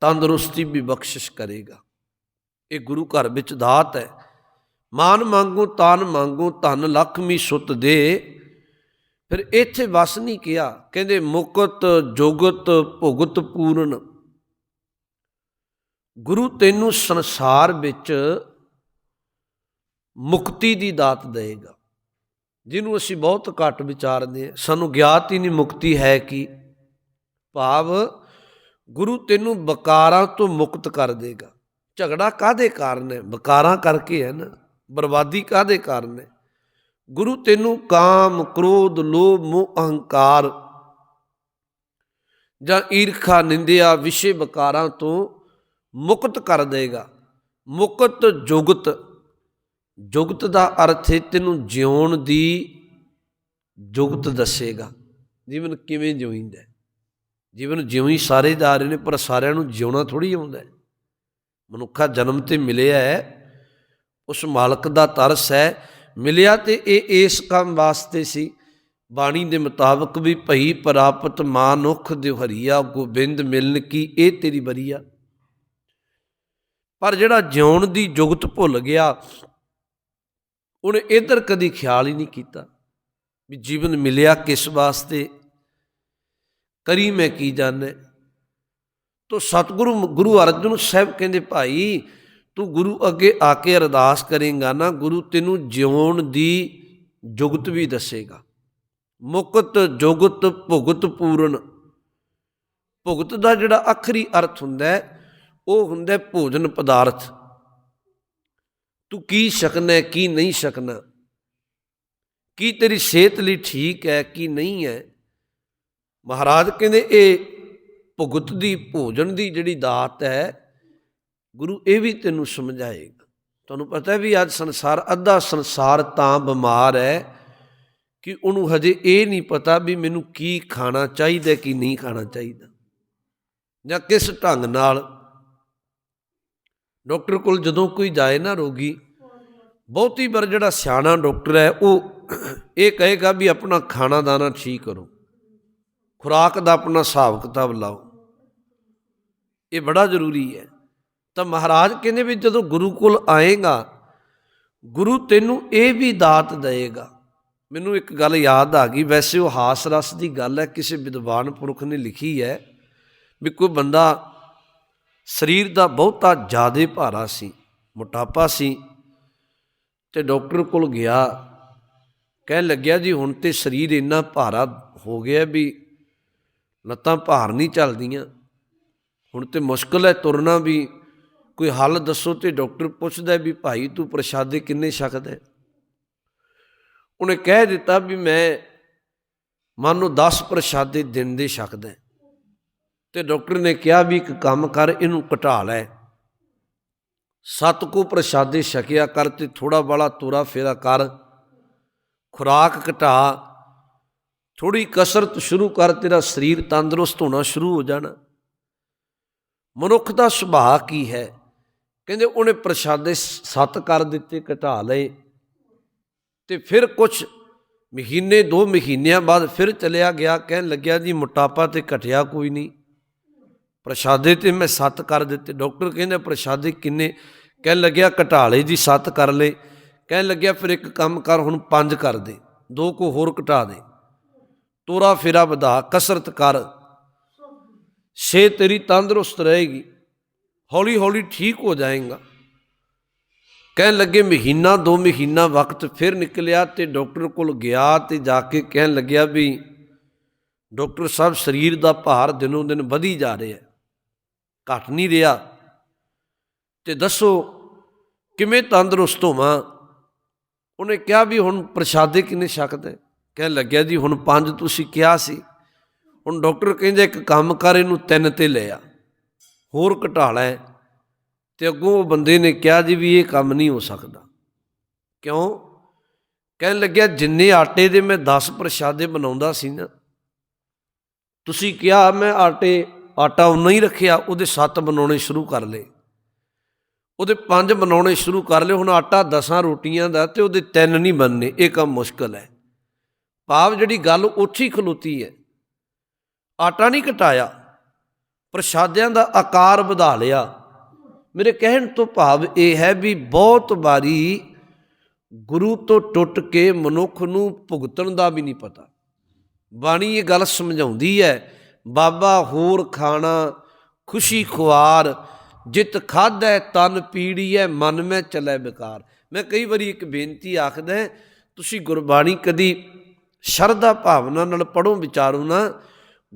ਤੰਦਰੁਸਤੀ ਵੀ ਬਖਸ਼ਿਸ਼ ਕਰੇਗਾ। ਇਹ ਗੁਰੂ ਘਰ ਵਿੱਚ ਦਾਤ ਹੈ। ਮਾਨ ਮੰਗੋ, ਤਾਨ ਮੰਗੋ, ਧਨ ਲਖਮੀ ਸੁਤ ਦੇ। ਫਿਰ ਇੱਥੇ ਵਸ ਨਹੀਂ ਕਿਹਾ। ਕਹਿੰਦੇ, ਮੁਕਤ, ਜੋਗਤ, ਭੁਗਤ ਪੂਰਨ। ਗੁਰੂ ਤੈਨੂੰ ਸੰਸਾਰ ਵਿੱਚ ਮੁਕਤੀ ਦੀ ਦਾਤ ਦੇਗਾ ਜਿਹਨੂੰ ਅਸੀਂ ਬਹੁਤ ਘੱਟ ਵਿਚਾਰਦੇ ਹਾਂ। ਸਾਨੂੰ ਗਿਆਤ ਹੀ ਨਹੀਂ, ਮੁਕਤੀ ਹੈ ਕੀ? ਭਾਵ ਗੁਰੂ ਤੈਨੂੰ ਬਕਾਰਾਂ ਤੋਂ ਮੁਕਤ ਕਰ ਦੇਗਾ। ਝਗੜਾ ਕਾਦੇ ਕਾਰਨ ਹੈ? ਬਕਾਰਾਂ ਕਰਕੇ ਹੈ ਨਾ। ਬਰਬਾਦੀ ਕਾਦੇ ਕਾਰਨ ਹੈ? ਗੁਰੂ ਤੈਨੂੰ ਕਾਮ, ਕ੍ਰੋਧ, ਲੋਭ, ਮੋਹ, ਅਹੰਕਾਰ ਜਾਂ ਈਰਖਾ, ਨਿੰਦਿਆ, ਵਿਸ਼ੇ ਬਕਾਰਾਂ ਤੋਂ ਮੁਕਤ ਕਰ ਦੇਗਾ ਮੁਕਤ ਜੁਗਤ। ਜੁਗਤ ਦਾ ਅਰਥ ਹੈ ਤੈਨੂੰ ਜਿਉਣ ਦੀ ਜੁਗਤ ਦੱਸੇਗਾ। ਜੀਵਨ ਕਿਵੇਂ ਜਿਉਂਦਾ ਜੀਵਨ ਜਿਉਂ ਹੀ ਸਾਰੇ ਜਾ ਰਹੇ ਨੇ, ਪਰ ਸਾਰਿਆਂ ਨੂੰ ਜਿਉਣਾ ਥੋੜੀ ਆਉਂਦਾ ਹੈ। ਮਨੁੱਖਾ ਜਨਮ ਤੇ ਮਿਲਿਆ ਹੈ, ਉਸ ਮਾਲਕ ਦਾ ਤਰਸ ਹੈ। ਮਿਲਿਆ ਤੇ ਇਹ ਇਸ ਕੰਮ ਵਾਸਤੇ ਸੀ। ਬਾਣੀ ਦੇ ਮੁਤਾਬਕ ਵੀ ਭਈ ਪ੍ਰਾਪਤ ਮਾਨੁਖ ਦਿਵ ਹਰੀਆ ਗੋਬਿੰਦ ਮਿਲਨ ਕੀ ਇਹ ਤੇਰੀ ਬਰੀਆ ਪਰ ਜਿਹੜਾ ਜਿਉਣ ਦੀ ਜੁਗਤ ਭੁੱਲ ਗਿਆ, ਉਹਨੇ ਇਧਰ ਕਦੀ ਖਿਆਲ ਹੀ ਨਹੀਂ ਕੀਤਾ ਵੀ ਜੀਵਨ ਮਿਲਿਆ ਕਿਸ ਵਾਸਤੇ, ਕਰੀ ਮੈਂ ਕੀ ਜਾਣੈ? ਤੋ ਸਤਿਗੁਰੂ ਗੁਰੂ ਅਰਜਨ ਸਾਹਿਬ ਕਹਿੰਦੇ, ਭਾਈ, ਤੂੰ ਗੁਰੂ ਅੱਗੇ ਆ ਕੇ ਅਰਦਾਸ ਕਰੇਗਾ ਨਾ, ਗੁਰੂ ਤੈਨੂੰ ਜਿਉਣ ਦੀ ਜੁਗਤ ਵੀ ਦੱਸੇਗਾ। ਮੁਕਤ ਜੁਗਤ, ਭੁਗਤ ਪੂਰਨ। ਭੁਗਤ ਦਾ ਜਿਹੜਾ ਆਖਰੀ ਅਰਥ ਹੁੰਦਾ ਹੈ, ਉਹ ਹੁੰਦਾ ਭੋਜਨ ਪਦਾਰਥ। ਤੂੰ ਕੀ ਸਕਣਾ ਕੀ ਨਹੀਂ ਸਕਣਾ ਕੀ ਤੇਰੀ ਸਿਹਤ ਲਈ ਠੀਕ ਹੈ, ਕੀ ਨਹੀਂ ਹੈ? ਮਹਾਰਾਜ ਕਹਿੰਦੇ, ਇਹ ਭੁਗਤ ਦੀ, ਭੋਜਨ ਦੀ ਜਿਹੜੀ ਦਾਤ ਹੈ, ਗੁਰੂ ਇਹ ਵੀ ਤੈਨੂੰ ਸਮਝਾਏਗਾ। ਤੁਹਾਨੂੰ ਪਤਾ ਹੈ ਵੀ ਅੱਜ ਸੰਸਾਰ, ਅੱਧਾ ਸੰਸਾਰ ਤਾਂ ਬਿਮਾਰ ਹੈ ਕਿ ਉਹਨੂੰ ਹਜੇ ਇਹ ਨਹੀਂ ਪਤਾ ਵੀ ਮੈਨੂੰ ਕੀ ਖਾਣਾ ਚਾਹੀਦਾ, ਕੀ ਨਹੀਂ ਖਾਣਾ ਚਾਹੀਦਾ। ਜਾਂ ਕਿਸ ਢੰਗ ਨਾਲ। ਡਾਕਟਰ ਕੋਲ ਜਦੋਂ ਕੋਈ ਜਾਏ ਨਾ ਰੋਗੀ, ਬਹੁਤੀ ਵਾਰ ਜਿਹੜਾ ਸਿਆਣਾ ਡਾਕਟਰ ਹੈ, ਉਹ ਇਹ ਕਹੇਗਾ ਵੀ ਆਪਣਾ ਖਾਣਾ ਦਾਣਾ ਠੀਕ ਕਰੋ। ਖੁਰਾਕ ਦਾ ਆਪਣਾ ਹਿਸਾਬ ਕਿਤਾਬ ਲਾਓ। ਇਹ ਬੜਾ ਜ਼ਰੂਰੀ ਹੈ। ਤਾਂ ਮਹਾਰਾਜ ਕਹਿੰਦੇ ਵੀ ਜਦੋਂ ਗੁਰੂ ਕੋਲ ਆਏਗਾ, ਗੁਰੂ ਤੈਨੂੰ ਇਹ ਵੀ ਦਾਤ ਦੇਵੇਗਾ। ਮੈਨੂੰ ਇੱਕ ਗੱਲ ਯਾਦ ਆ ਗਈ, ਵੈਸੇ ਉਹ ਹਾਸ ਰਸ ਦੀ ਗੱਲ ਹੈ, ਕਿਸੇ ਵਿਦਵਾਨ ਪੁਰਖ ਨੇ ਲਿਖੀ ਹੈ ਵੀ ਕੋਈ ਬੰਦਾ ਸਰੀਰ ਦਾ ਬਹੁਤਾ ਜ਼ਿਆਦਾ ਭਾਰਾ ਸੀ, ਮੋਟਾਪਾ ਸੀ ਤੇ ਡਾਕਟਰ ਕੋਲ ਗਿਆ, ਕਹਿਣ ਲੱਗਿਆ ਜੀ ਹੁਣ ਤੇ ਸਰੀਰ ਇੰਨਾ ਭਾਰਾ ਹੋ ਗਿਆ ਵੀ ਲੱਤਾਂ ਭਾਰ ਨਹੀਂ ਚੱਲਦੀਆਂ। ਹੁਣ ਤੇ ਮੁਸ਼ਕਲ ਹੈ ਤੁਰਨਾ ਵੀ। ਕੋਈ ਹੱਲ ਦੱਸੋ ਤੇ ਡਾਕਟਰ ਪੁੱਛਦਾ ਵੀ ਭਾਈ ਤੂੰ ਪ੍ਰਸ਼ਾਦੇ ਕਿੰਨੇ ਛਕਦਾ ਉਹਨੇ ਕਹਿ ਦਿੱਤਾ ਵੀ ਮੈਂ ਮਨ ਨੂੰ 10 ਪ੍ਰਸ਼ਾਦੇ ਦਿਨ ਦੇ ਛਕਦਾ ਤੇ ਡਾਕਟਰ ਨੇ ਕਿਹਾ ਵੀ ਇੱਕ ਕੰਮ ਕਰ, ਇਹਨੂੰ ਘਟਾ ਲੈ। ਸਤ ਕੋ ਪ੍ਰਸ਼ਾਦੇ ਛਕਿਆ ਕਰ ਤੇ ਥੋੜਾ ਬਾਲਾ ਤੋਰਾ ਫੇਰਾ ਕਰ। ਖੁਰਾਕ ਘਟਾ। ਥੋੜੀ ਕਸਰਤ ਸ਼ੁਰੂ ਕਰ, ਤੇਰਾ ਸਰੀਰ ਤੰਦਰੁਸਤ ਹੋਣਾ ਸ਼ੁਰੂ ਹੋ ਜਾਣਾ। ਮਨੁੱਖ ਦਾ ਸੁਭਾਅ ਕੀ ਹੈ? ਕਹਿੰਦੇ ਉਹਨੇ ਪ੍ਰਸ਼ਾਦੇ ਸੱਤ ਕਰ ਦਿੱਤੇ, ਘਟਾ ਲਏ। ਤੇ ਫਿਰ ਕੁਝ ਮਹੀਨੇ, ਦੋ ਮਹੀਨਿਆਂ ਬਾਅਦ ਫਿਰ ਚਲਿਆ ਗਿਆ। ਕਹਿਣ ਲੱਗਿਆ, ਜੀ, ਮੋਟਾਪਾ ਤੇ ਘਟਿਆ ਕੋਈ ਨਹੀਂ। ਪ੍ਰਸ਼ਾਦੇ ਤੇ ਮੈਂ ਸੱਤ ਕਰ ਦਿੱਤੇ। ਡਾਕਟਰ ਕਹਿੰਦੇ, ਪ੍ਰਸ਼ਾਦੇ ਕਿੰਨੇ? ਕਹਿਣ ਲੱਗਿਆ, ਘਟਾ ਲਏ ਜੀ, ਸੱਤ ਕਰ ਲਏ। ਕਹਿਣ ਲੱਗਿਆ, ਫਿਰ ਇੱਕ ਕੰਮ ਕਰ, ਹੁਣ ਪੰਜ ਕਰ ਦੇ। ਦੋ ਕੋ ਹੋਰ ਘਟਾ ਦੇ। ਤੋਰਾ ਫੇਰਾ ਵਧਾ, ਕਸਰਤ ਕਰ ਸੇ ਤੇਰੀ ਤੰਦਰੁਸਤ ਰਹੇਗੀ, ਹੌਲੀ ਹੌਲੀ ਠੀਕ ਹੋ ਜਾਏਗਾ। ਕਹਿਣ ਲੱਗੇ ਮਹੀਨਾ ਦੋ ਮਹੀਨਾ ਵਕਤ ਫਿਰ ਨਿਕਲਿਆ ਤੇ ਡਾਕਟਰ ਕੋਲ ਗਿਆ ਤੇ ਜਾ ਕੇ ਕਹਿਣ ਲੱਗਿਆ ਵੀ ਡਾਕਟਰ ਸਾਹਿਬ ਸਰੀਰ ਦਾ ਭਾਰ ਦਿਨੋਂ ਦਿਨ ਵਧੀ ਜਾ ਰਿਹਾ ਹੈ ਘਟ ਨਹੀਂ ਰਿਹਾ। ਤੇ ਦੱਸੋ, ਕਿਵੇਂ ਤੰਦਰੁਸਤ ਹੋਵਾਂ? ਉਹਨੇ ਕਿਹਾ ਵੀ ਹੁਣ ਪ੍ਰਸ਼ਾਦੇ ਕਿੰਨੇ ਛਕਦਾ ਕਹਿਣ ਲੱਗਿਆ ਜੀ, ਹੁਣ ਪੰਜ ਤੁਸੀਂ ਕਿਹਾ ਸੀ। ਹੁਣ ਡਾਕਟਰ ਕਹਿੰਦੇ ਇੱਕ ਕੰਮ ਕਰ, ਇਹਨੂੰ ਤਿੰਨ ਤੇ ਲੈ ਆ। ਹੋਰ ਘਟਾ ਲੈ। ਤੇ ਅੱਗੋਂ ਉਹ ਬੰਦੇ ਨੇ ਕਿਹਾ ਜੀ ਵੀ ਇਹ ਕੰਮ ਨਹੀਂ ਹੋ ਸਕਦਾ। ਕਿਉਂ? ਕਹਿਣ ਲੱਗਿਆ, ਜਿੰਨੇ ਆਟੇ ਦੇ ਮੈਂ 10 ਪ੍ਰਸ਼ਾਦੇ ਬਣਾਉਂਦਾ ਸੀ ਨਾ, ਤੁਸੀਂ ਕਿਹਾ ਮੈਂ ਆਟੇ, ਆਟਾ ਉਨਾ ਹੀ ਰੱਖਿਆ, ਉਹਦੇ 7 ਬਣਾਉਣੇ ਸ਼ੁਰੂ ਕਰ ਲਏ। ਉਹਦੇ 5 ਬਣਾਉਣੇ ਸ਼ੁਰੂ ਕਰ ਲਏ, ਹੁਣ ਆਟਾ 10 ਰੋਟੀਆਂ ਦਾ ਤੇ ਉਹਦੇ 3 ਨਹੀਂ ਬਣਨੇ, ਇਹ ਕੰਮ ਮੁਸ਼ਕਲ ਹੈ। ਭਾਵ ਜਿਹੜੀ ਗੱਲ ਉੱਚੀ ਖਲੋਤੀ ਹੈ। ਆਟਾ ਨਹੀਂ ਘਟਾਇਆ, ਪ੍ਰਸ਼ਾਦਿਆਂ ਦਾ ਆਕਾਰ ਵਧਾ ਲਿਆ। ਮੇਰੇ ਕਹਿਣ ਤੋਂ ਭਾਵ ਇਹ ਹੈ ਵੀ ਬਹੁਤ ਵਾਰੀ ਗੁਰੂ ਤੋਂ ਟੁੱਟ ਕੇ ਮਨੁੱਖ ਨੂੰ ਭੁਗਤਣ ਦਾ ਵੀ ਨਹੀਂ ਪਤਾ। ਬਾਣੀ ਇਹ ਗੱਲ ਸਮਝਾਉਂਦੀ ਹੈ, ਬਾਬਾ ਹੋਰ ਖਾਣਾ, ਖੁਸ਼ੀ ਖੁਆਰ, ਜਿਤ ਖਾਧੈ ਤਨ ਪੀੜੀਐ ਮਨ ਮੈਂ ਚਲੇ ਬਿਕਾਰ। ਮੈਂ ਕਈ ਵਾਰੀ ਇੱਕ ਬੇਨਤੀ ਆਖਦਾ, ਤੁਸੀਂ ਗੁਰਬਾਣੀ ਕਦੀ ਸ਼ਰਧਾ ਭਾਵਨਾ ਨਾਲ ਪੜੋ ਵਿਚਾਰੋ ਨਾ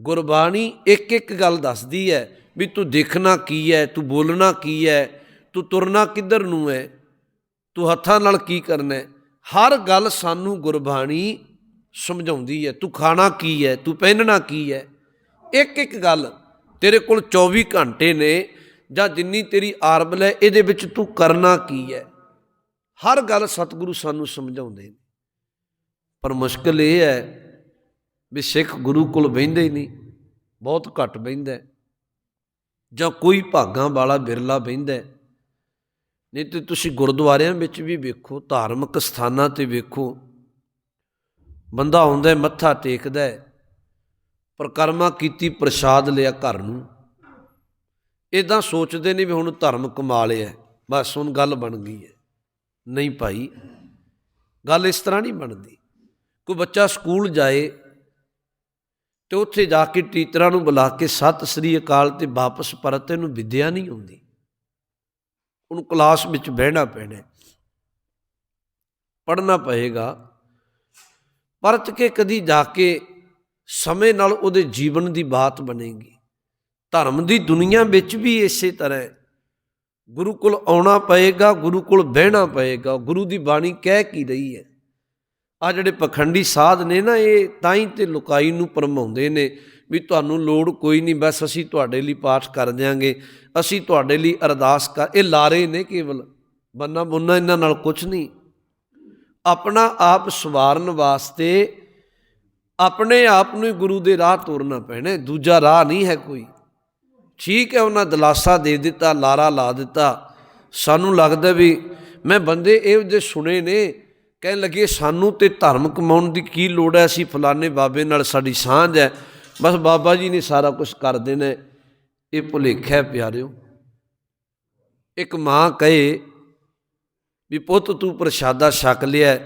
ਗੁਰਬਾਣੀ ਇੱਕ ਇੱਕ ਗੱਲ ਦੱਸਦੀ ਹੈ ਵੀ ਤੂੰ ਦੇਖਣਾ ਕੀ ਹੈ, ਤੂੰ ਬੋਲਣਾ ਕੀ ਹੈ, ਤੂੰ ਤੁਰਨਾ ਕਿੱਧਰ ਨੂੰ ਹੈ, ਤੂੰ ਹੱਥਾਂ ਨਾਲ ਕੀ ਕਰਨਾ ਹੈ। ਹਰ ਗੱਲ ਸਾਨੂੰ ਗੁਰਬਾਣੀ ਸਮਝਾਉਂਦੀ ਹੈ, ਤੂੰ ਖਾਣਾ ਕੀ ਹੈ, ਤੂੰ ਪਹਿਨਣਾ ਕੀ ਹੈ। ਇੱਕ ਇੱਕ ਗੱਲ ਤੇਰੇ ਕੋਲ 24 ਘੰਟੇ ਨੇ ਜਾਂ ਜਿੰਨੀ ਤੇਰੀ ਆਰਬਲ ਹੈ ਇਹਦੇ ਵਿੱਚ ਤੂੰ ਕਰਨਾ ਕੀ ਹੈ। ਹਰ ਗੱਲ ਸਤਿਗੁਰੂ ਸਾਨੂੰ ਸਮਝਾਉਂਦੇ ਨੇ। ਪਰ ਮੁਸ਼ਕਲ ਇਹ ਹੈ ਵੀ ਸਿੱਖ ਗੁਰੂ ਕੋਲ ਬਹਿੰਦੇ ਹੀ ਨਹੀਂ, ਬਹੁਤ ਘੱਟ ਬਹਿੰਦਾ ਜਾਂ ਕੋਈ ਭਾਗਾਂ ਵਾਲਾ ਬਿਰਲਾ ਬਹਿੰਦਾ ਨਹੀਂ ਤੇ ਤੁਸੀਂ ਗੁਰਦੁਆਰਿਆਂ ਵਿੱਚ ਵੀ ਵੇਖੋ, ਧਾਰਮਿਕ ਸਥਾਨਾਂ ਤੇ ਵੇਖੋ, ਬੰਦਾ ਆਉਂਦਾ ਮੱਥਾ ਟੇਕਦਾ ਹੈ, ਪ੍ਰਕਰਮਾ ਕੀਤੀ ਪ੍ਰਸ਼ਾਦ ਲਿਆ ਘਰ ਨੂੰ। ਇਦਾਂ ਸੋਚਦੇ ਨੇ ਵੀ ਹੁਣ ਧਰਮ ਕਮਾ ਲਿਆ ਬਸ ਹੁਣ ਗੱਲ ਬਣ ਗਈ ਹੈ। ਨਹੀਂ ਭਾਈ, ਗੱਲ ਇਸ ਤਰ੍ਹਾਂ ਨਹੀਂ ਬਣਦੀ। ਕੋਈ ਬੱਚਾ ਸਕੂਲ ਜਾਏ ਤੇ ਉੱਥੇ ਜਾ ਕੇ ਟੀਚਰਾਂ ਨੂੰ ਬੁਲਾ ਕੇ ਸਤਿ ਸ੍ਰੀ ਅਕਾਲ ਤੇ ਵਾਪਸ ਪਰਤ, ਇਹਨੂੰ ਵਿਦਿਆ ਨਹੀਂ ਆਉਂਦੀ। ਉਹਨੂੰ ਕਲਾਸ ਵਿੱਚ ਬਹਿਣਾ ਪੈਣਾ ਪੜ੍ਹਨਾ ਪਏਗਾ। ਪਰਤ ਕੇ ਕਦੀ ਜਾ ਕੇ ਸਮੇਂ ਨਾਲ ਉਹਦੇ ਜੀਵਨ ਦੀ ਬਾਤ ਬਣੇਗੀ। ਧਰਮ ਦੀ ਦੁਨੀਆ ਵਿੱਚ ਵੀ ਇਸੇ ਤਰ੍ਹਾਂ ਗੁਰੂ ਕੋਲ ਆਉਣਾ ਪਏਗਾ, ਗੁਰੂ ਕੋਲ ਬਹਿਣਾ ਪਏਗਾ। ਗੁਰੂ ਦੀ ਬਾਣੀ ਕਹਿ ਕੀ ਰਹੀ ਹੈ? ਆ ਜਿਹੜੇ ਪਖੰਡੀ ਸਾਧ ਨੇ ਨਾ, ਇਹ ਤਾਂ ਹੀ ਤੇ ਲੁਕਾਈ ਨੂੰ ਪਰਮਾਉਂਦੇ ਨੇ ਵੀ ਤੁਹਾਨੂੰ ਲੋੜ ਕੋਈ ਨਹੀਂ, ਬਸ ਅਸੀਂ ਤੁਹਾਡੇ ਲਈ ਪਾਠ ਕਰ ਦਿਆਂਗੇ, ਅਸੀਂ ਤੁਹਾਡੇ ਲਈ ਅਰਦਾਸ ਕਰ, ਇਹ ਲਾਰੇ ਨੇ ਕੇਵਲ, ਬੰਨਾ ਬੁੰਨਾ ਇਹਨਾਂ ਨਾਲ ਕੁਝ ਨਹੀਂ। ਆਪਣਾ ਆਪ ਸਵਾਰਨ ਵਾਸਤੇ ਆਪਣੇ ਆਪ ਨੂੰ ਹੀ ਗੁਰੂ ਦੇ ਰਾਹ ਤੋਰਨਾ ਪੈਣਾ, ਦੂਜਾ ਰਾਹ ਨਹੀਂ ਹੈ ਕੋਈ। ਠੀਕ ਹੈ, ਉਹਨਾਂ ਦਲਾਸਾ ਦੇ ਦਿੱਤਾ, ਲਾਰਾ ਲਾ ਦਿੱਤਾ। ਸਾਨੂੰ ਲੱਗਦਾ ਵੀ, ਮੈਂ ਬੰਦੇ ਇਹੋ ਜਿਹੇ ਸੁਣੇ ਨੇ ਕਹਿਣ ਲੱਗੇ, ਸਾਨੂੰ ਤੇ ਧਰਮ ਕਮਾਉਣ ਦੀ ਕੀ ਲੋੜ ਹੈ? ਅਸੀਂ ਫਲਾਣੇ ਬਾਬੇ ਨਾਲ ਸਾਡੀ ਸਾਂਝ ਹੈ। ਬਸ ਬਾਬਾ ਜੀ ਨੇ ਸਾਰਾ ਕੁਝ ਕਰ ਦੇਣਾ ਇਹ ਭੁਲੇਖਾ ਹੈ ਪਿਆਰਿਓ। ਇੱਕ ਮਾਂ ਕਹੇ ਵੀ, ਪੁੱਤ, ਤੂੰ ਪ੍ਰਸ਼ਾਦਾ ਛਕ ਲਿਆ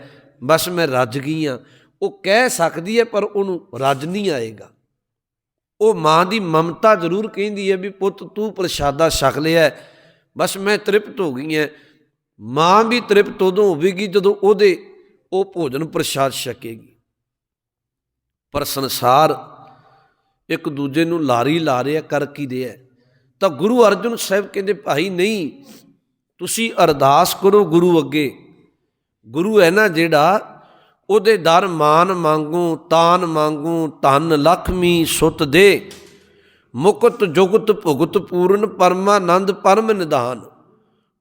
ਬਸ ਮੈਂ ਰੱਜ ਗਈ ਆ ਉਹ ਕਹਿ ਸਕਦੀ ਹੈ, ਪਰ ਉਹਨੂੰ ਰੱਜ ਨਹੀਂ ਆਏਗਾ। ਉਹ ਮਾਂ ਦੀ ਮਮਤਾ ਜ਼ਰੂਰ ਕਹਿੰਦੀ ਹੈ ਵੀ, ਪੁੱਤ, ਤੂੰ ਪ੍ਰਸ਼ਾਦਾ ਛਕ ਲਿਆ ਬਸ ਮੈਂ ਤ੍ਰਿਪਤ ਹੋ ਗਈ ਹਾਂ। ਮਾਂ ਵੀ ਤ੍ਰਿਪਤ ਉਦੋਂ ਹੋਵੇਗੀ ਜਦੋਂ ਉਹਦੇ ਉਹ ਭੋਜਨ ਪ੍ਰਸ਼ਾਦ ਛਕੇਗੀ। ਪਰ ਸੰਸਾਰ ਇੱਕ ਦੂਜੇ ਨੂੰ ਲਾਰੀ ਲਾ ਰਿਹਾ, ਕਰ ਕੀ ਰਿਹਾ ਤਾਂ ਗੁਰੂ ਅਰਜਨ ਸਾਹਿਬ ਕਹਿੰਦੇ, ਭਾਈ ਨਹੀਂ, ਤੁਸੀਂ ਅਰਦਾਸ ਕਰੋ ਗੁਰੂ ਅੱਗੇ। ਗੁਰੂ ਹੈ ਨਾ ਜਿਹੜਾ ਉਹਦੇ ਦਰ ਮਾਨ ਮੰਗੂ ਤਾਨ ਮੰਗੂ ਧਨ ਲਖਮੀ ਸੁਤ ਦੇ। ਮੁਕਤ ਜੁਗਤ ਭੁਗਤ ਪੂਰਨ ਪਰਮਾਨੰਦ ਪਰਮ ਨਿਧਾਨ।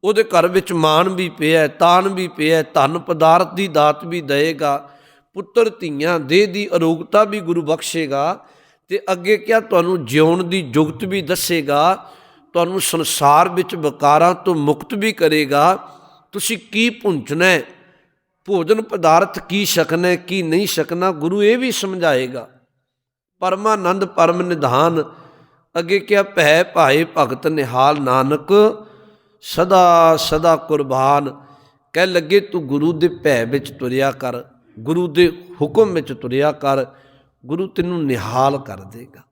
ਉਹਦੇ ਘਰ ਵਿੱਚ ਮਾਨ ਵੀ ਪਿਆ ਤਾਨ ਵੀ ਪਿਆ ਧਨ ਪਦਾਰਥ ਦੀ ਦਾਤ ਵੀ ਦਏਗਾ ਪੁੱਤਰ ਧੀਆਂ, ਦੇਹ ਦੀ ਅਰੋਗਤਾ ਵੀ ਗੁਰੂ ਬਖਸ਼ੇਗਾ ਤੇ ਅੱਗੇ ਕਿਹਾ ਤੁਹਾਨੂੰ ਜਿਉਣ ਦੀ ਜੁਗਤ ਵੀ ਦੱਸੇਗਾ, ਤੁਹਾਨੂੰ ਸੰਸਾਰ ਵਿੱਚ ਵਿਕਾਰਾਂ ਤੋਂ ਮੁਕਤ ਵੀ ਕਰੇਗਾ। ਤੁਸੀਂ ਕੀ ਪੁੰਚਣਾ ਹੈ? ਭੋਜਨ ਪਦਾਰਥ ਕੀ ਛਕਣਾ ਕੀ ਨਹੀਂ ਛਕਣਾ, ਗੁਰੂ ਇਹ ਵੀ ਸਮਝਾਏਗਾ। ਪਰਮਾਨੰਦ, ਪਰਮ ਨਿਧਾਨ, ਅੱਗੇ ਕਿਹਾ ਭੈ ਭਾਏ ਭਗਤ ਨਿਹਾਲ ਨਾਨਕ ਸਦਾ ਸਦਾ ਕੁਰਬਾਨ, ਕਹਿ ਲੱਗੇ ਤੂੰ ਗੁਰੂ ਦੇ ਭੈ ਵਿੱਚ ਤੁਰਿਆ ਕਰ, ਗੁਰੂ ਦੇ ਹੁਕਮ ਵਿੱਚ ਤੁਰਿਆ ਕਰ, ਗੁਰੂ ਤੈਨੂੰ ਨਿਹਾਲ ਕਰ ਦੇਗਾ।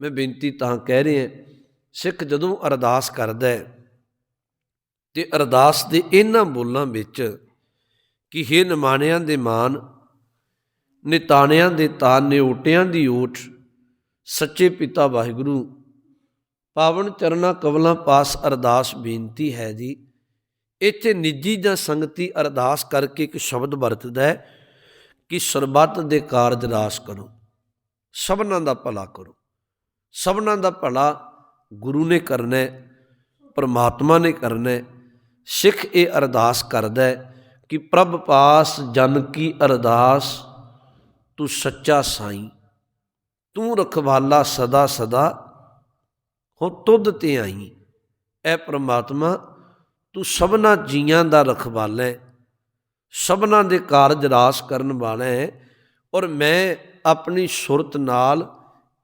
ਮੈਂ ਬੇਨਤੀ ਤਾਂ ਕਹਿ ਰਿਹਾ, ਸਿੱਖ ਜਦੋਂ ਅਰਦਾਸ ਕਰਦਾ ਹੈ, ਤੇ ਅਰਦਾਸ ਦੇ ਇਹਨਾਂ ਬੋਲਾਂ ਵਿੱਚ ਕਿ ਹੇ ਨਿਮਾਣਿਆਂ ਦੇ ਮਾਨ, ਨਿਤਾਣਿਆਂ ਦੇ ਤਾਨ ਨਿਓਟਿਆਂ ਦੀ ਓਟ, ਸੱਚੇ ਪਿਤਾ ਵਾਹਿਗੁਰੂ ਪਾਵਨ ਚਰਨਾ ਕਵਲਾਂ ਪਾਸ ਅਰਦਾਸ ਬੇਨਤੀ ਹੈ ਜੀ। ਇੱਥੇ ਨਿੱਜੀ ਜਾਂ ਸੰਗਤੀ ਅਰਦਾਸ ਕਰਕੇ ਇੱਕ ਸ਼ਬਦ ਵਰਤਦਾ ਹੈ ਕਿ ਸਰਬੱਤ ਦੇ ਕਾਰਜ ਰਾਸ ਕਰੋ। ਸਭਨਾਂ ਦਾ ਭਲਾ ਕਰੋ। ਸਭਨਾਂ ਦਾ ਭਲਾ ਗੁਰੂ ਨੇ ਕਰਨਾ ਹੈ, ਪਰਮਾਤਮਾ ਨੇ ਕਰਨਾ ਹੈ। ਸਿੱਖ ਇਹ ਅਰਦਾਸ ਕਰਦਾ ਹੈ ਕਿ ਪ੍ਰਭ ਪਾਸ ਜਨ ਕੀ ਅਰਦਾਸ, ਤੂੰ ਸੱਚਾ ਸਾਈਂ। ਤੂੰ ਰਖਵਾਲਾ ਸਦਾ ਸਦਾ ਹੁਣ ਤੁਧ ਤੇ ਆਈ। ਐ ਪ੍ਰਮਾਤਮਾ, ਤੂੰ ਸਭਨਾ ਜੀਆਂ ਦਾ ਰਖਵਾਲਾ ਹੈ ਸਭਨਾ ਦੇ ਕਾਰਜ ਰਾਸ ਕਰਨ ਵਾਲਾ ਹੈ ਔਰ ਮੈਂ ਆਪਣੀ ਸੁਰਤ ਨਾਲ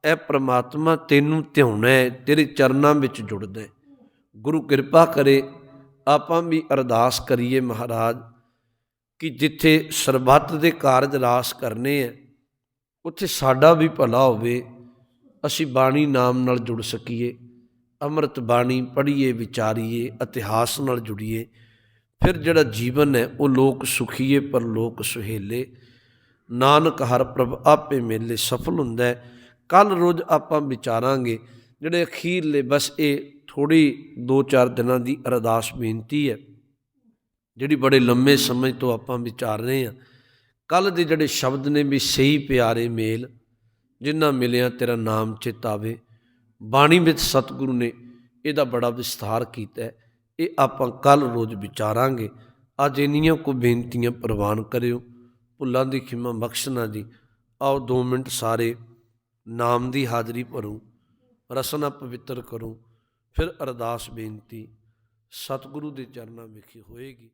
ਐ ਪ੍ਰਮਾਤਮਾ ਤੈਨੂੰ ਧਿਆਉਣਾ ਹੈ ਤੇਰੇ ਚਰਨਾਂ ਵਿੱਚ ਜੁੜਦਾ। ਹੈ ਗੁਰੂ ਕਿਰਪਾ ਕਰੇ, ਆਪਾਂ ਵੀ ਅਰਦਾਸ ਕਰੀਏ ਮਹਾਰਾਜ, ਕਿ ਜਿੱਥੇ ਸਰਬੱਤ ਦੇ ਕਾਰਜ ਰਾਸ ਕਰਨੇ ਆ ਉੱਥੇ ਸਾਡਾ ਵੀ ਭਲਾ ਹੋਵੇ, ਅਸੀਂ ਬਾਣੀ ਨਾਮ ਨਾਲ ਜੁੜ ਸਕੀਏ। ਅੰਮ੍ਰਿਤ ਬਾਣੀ ਪੜ੍ਹੀਏ, ਵਿਚਾਰੀਏ, ਇਤਿਹਾਸ ਨਾਲ ਜੁੜੀਏ, ਫਿਰ ਜਿਹੜਾ ਜੀਵਨ ਹੈ ਉਹ ਲੋਕ ਸੁਖੀਏ ਪਰ ਲੋਕ ਸੁਹੇਲੇ। ਨਾਨਕ ਹਰ ਪ੍ਰਭ ਆਪੇ ਮੇਲੇ ਸਫਲ ਹੁੰਦਾ ਹੈ। ਕੱਲ ਰੋਜ਼ ਆਪਾਂ ਵਿਚਾਰਾਂਗੇ, ਜਿਹੜੇ ਅਖੀਰਲੇ ਬਸ ਇਹ ਥੋੜੀ 2-4 ਦਿਨਾਂ ਦੀ ਅਰਦਾਸ ਬੇਨਤੀ ਹੈ, ਜਿਹੜੀ ਬੜੇ ਲੰਮੇ ਸਮੇਂ ਤੋਂ ਆਪਾਂ ਵਿਚਾਰ ਰਹੇ ਹਾਂ। ਕੱਲ ਦੇ ਜਿਹੜੇ ਸ਼ਬਦ ਨੇ ਵੀ ਸਹੀ ਪਿਆਰੇ ਮੇਲ ਜਿਨ੍ਹਾਂ ਮਿਲਿਆ ਤੇਰਾ ਨਾਮ ਚਿਤਾਵੇ ਬਾਣੀ ਵਿੱਚ ਸਤਿਗੁਰੂ ਨੇ ਇਹਦਾ ਬੜਾ ਵਿਸਥਾਰ ਕੀਤਾ ਇਹ ਆਪਾਂ ਕੱਲ ਰੋਜ਼ ਵਿਚਾਰਾਂਗੇ। ਅੱਜ ਇੰਨੀਆਂ ਕੋ ਬੇਨਤੀਆਂ ਪ੍ਰਵਾਨ ਕਰਿਓ। ਭੁੱਲਾਂ ਦੀ ਖਿਮਾ ਬਖਸ਼ਣਾ ਜੀ। ਆਓ 2 ਮਿੰਟ ਸਾਰੇ ਨਾਮ ਦੀ ਹਾਜ਼ਰੀ ਭਰੋ। ਰਸਨਾ ਪਵਿੱਤਰ ਕਰੋ। ਫਿਰ ਅਰਦਾਸ ਬੇਨਤੀ ਸਤਿਗੁਰੂ ਦੇ ਚਰਨਾਂ ਵਿਖੇ ਹੋਏਗੀ।